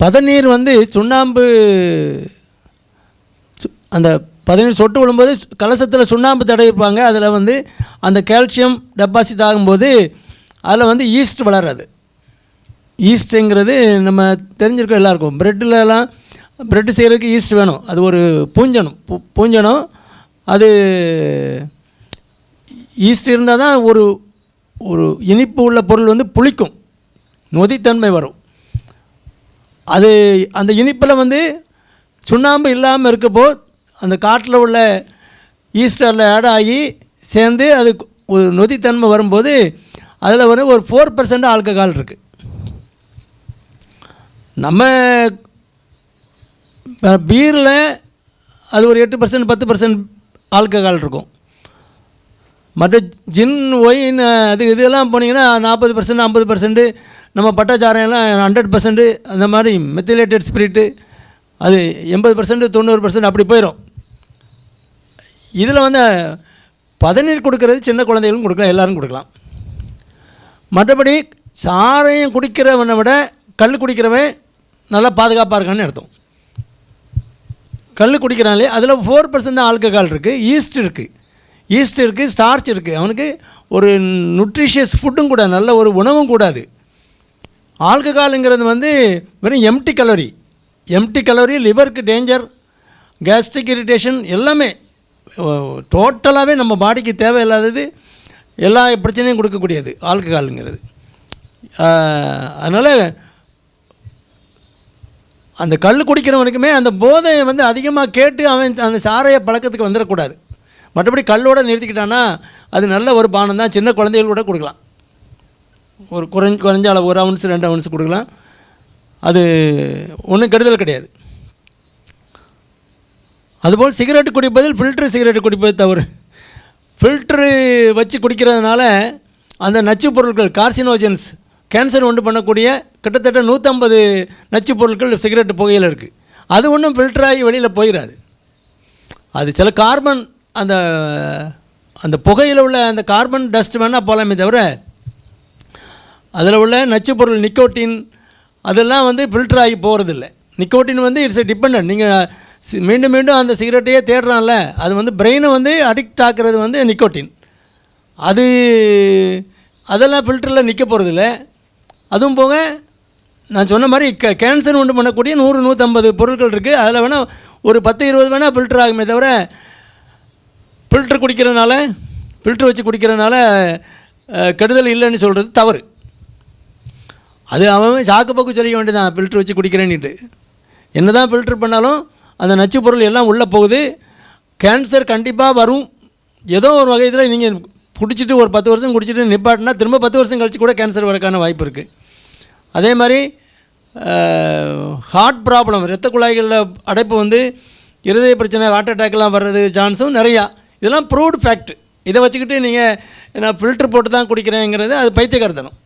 பதநீர் வந்து சுண்ணாம்பு சு- அந்த பதநீர் சொட்டு விழும்போது கலசத்தில் சுண்ணாம்பு தடவிப்பாங்க. அதில் வந்து அந்த கால்சியம் டெபாசிட் ஆகும்போது அதில் வந்து ஈஸ்ட் வளராது. ஈஸ்ட்டுங்கிறது நம்ம தெரிஞ்சிருக்கோம் எல்லாருக்கும். ப்ரெட்டிலலாம் ப்ரெட்டு செய்கிறதுக்கு ஈஸ்ட் வேணும். அது ஒரு பூஞ்சனம். பூ பூஞ்சனம் அது ஈஸ்ட் இருந்தால் தான் ஒரு ஒரு இனிப்பு உள்ள பொருள் வந்து புளிக்கும். நொதித்தன்மை வரும். அது அந்த இனிப்பில் வந்து சுண்ணாம்பு இல்லாமல் இருக்கப்போ அந்த காட்டில் உள்ள ஈஸ்டரில் ஆட் ஆகி சேர்ந்து அது ஒரு நொதித்தன்மை வரும்போது அதில் வந்து ஒரு ஃபோர் பர்சன்ட் ஆல்கஹால் இருக்குது நம்ம பீரில் அது ஒரு எட்டு பர்சன்ட் பத்து பர்சன்ட் ஆல்கஹால் இருக்கும். மற்ற ஜின் ஒயின் அது இதெல்லாம் போனீங்கன்னா நாற்பது பர்சன்ட் ஐம்பது பர்சன்ட்டு நம்ம பட்டாச்சாரையெல்லாம் ஹண்ட்ரட் பர்சன்ட்டு அந்த மாதிரி மெத்திலேட்டட் ஸ்பிரிட்டு அது எண்பது பர்சன்ட் தொண்ணூறு பர்சன்ட் அப்படி போயிடும் இதில் வந்து பதநீர் கொடுக்கறது சின்ன குழந்தைகளும் கொடுக்கலாம் எல்லாரும் கொடுக்கலாம். மற்றபடி சாரையும் குடிக்கிறவனை விட கல் குடிக்கிறவன் நல்லா பாதுகாப்பாக இருக்கான்னு அர்த்தம். கல் குடிக்கிறாங்களே அதில் ஃபோர் பர்சன்ட் தான் ஆல்கஹால் இருக்குது ஈஸ்ட் இருக்குது ஈஸ்ட் இருக்குது ஸ்டார்ச் இருக்குது அவனுக்கு ஒரு நியூட்ரிஷியஸ் ஃபுட்டும் கூட நல்ல ஒரு உணவும் கூடாது. ஆல்கஹாலுங்கிறது வந்து வெறும் எம்டி கலோரி எம்டி கலோரி லிவருக்கு டேஞ்சர் கேஸ்ட்ரிக் இரிட்டேஷன் எல்லாமே டோட்டலாகவே நம்ம பாடிக்கு தேவையில்லாதது எல்லா பிரச்சனையும் கொடுக்கக்கூடியது ஆல்கஹாலுங்கிறது அதனால் அந்த கல் குடிக்கிறவனுக்குமே அந்த போதையை வந்து அதிகமாக கேட்டு அவன் அந்த சாரைய பழக்கத்துக்கு வந்துடக்கூடாது. மற்றபடி கல்லோடு நிறுத்திக்கிட்டான்னா அது நல்ல ஒரு பானம் தான் சின்ன குழந்தைகள் கூட கொடுக்கலாம். ஒரு குறைஞ்ச குறைஞ்ச அளவு ஒரு அவுன்ஸ் ரெண்டு அவுன்ஸ் கொடுக்கலாம். அது ஒன்றும் கெடுதல் கிடையாது. அதுபோல் சிகரெட் குடிப்பதில் ஃபில்ட்ரு சிகரெட் குடிப்பது தவறு. ஃபில்ட்ரு வச்சு குடிக்கிறதுனால அந்த நச்சுப் பொருட்கள் கார்சினோஜன்ஸ் கேன்சர் உண்டு பண்ணக்கூடிய கிட்டத்தட்ட நூற்றம்பது நச்சு பொருட்கள் சிகரெட் புகையில் இருக்குது அது ஒன்றும் ஃபில்டராகி வெளியில் போயிடாது அது சில கார்பன் அந்த அந்த புகையில் உள்ள அந்த கார்பன் டஸ்ட் வேணால் போகலாமே தவிர அதில் உள்ள நச்சு பொருள் நிக்கோட்டின் அதெல்லாம் வந்து ஃபில்டர் ஆகி போகிறதில்ல நிக்கோட்டின் வந்து இட்ஸ் டிபெண்ட் நீங்கள் மீண்டும் மீண்டும் அந்த சிகரெட்டையே தேடுறான்ல அது வந்து பிரெயினை வந்து அடிக்ட் ஆக்குறது வந்து நிக்கோட்டின். அது அதெல்லாம் ஃபில்டரில் நிற்க போகிறதில்ல அதுவும் போக நான் சொன்ன மாதிரி க கேன்சர் உண்டு பண்ணக்கூடிய நூறு நூற்றம்பது பொருட்கள் இருக்குது அதில் வேணால் ஒரு பத்து இருபது வேணால் ஃபில்டர் ஆகுமே தவிர ஃபில்டர் குடிக்கிறதுனால ஃபில்டர் வச்சு குடிக்கிறதுனால கெடுதல் இல்லைன்னு சொல்கிறது தவறு. அது அவன் சாக்கு போக்கு சொல்லிக்க வேண்டியதான் ஃபில்டர் வச்சு குடிக்கிறேன்னுட்டு. என்ன தான் ஃபில்டர் பண்ணாலும் அந்த நச்சு பொருள் எல்லாம் உள்ளே போகுது. கேன்சர் கண்டிப்பாக வரும். ஏதோ ஒரு வகையில் நீங்கள் குடிச்சிட்டு ஒரு பத்து வருஷம் குடிச்சிட்டு நிப்பாட்டினா திரும்ப பத்து வருஷம் கழித்து கூட கேன்சர் வரக்கான வாய்ப்பு இருக்குது அதே மாதிரி ஹார்ட் ப்ராப்ளம் இரத்த குழாய்களில் அடைப்பு வந்து இருதய பிரச்சனை ஹார்ட் அட்டாக்லாம் வர்றது சான்ஸும் நிறையா. இதெல்லாம் ப்ரூவ்டு ஃபேக்ட் இதை வச்சுக்கிட்டு நீங்கள் நான் ஃபில்டர் போட்டு தான் குடிக்கிறேங்கிறது அது பைத்தியக்காரத்தனம்.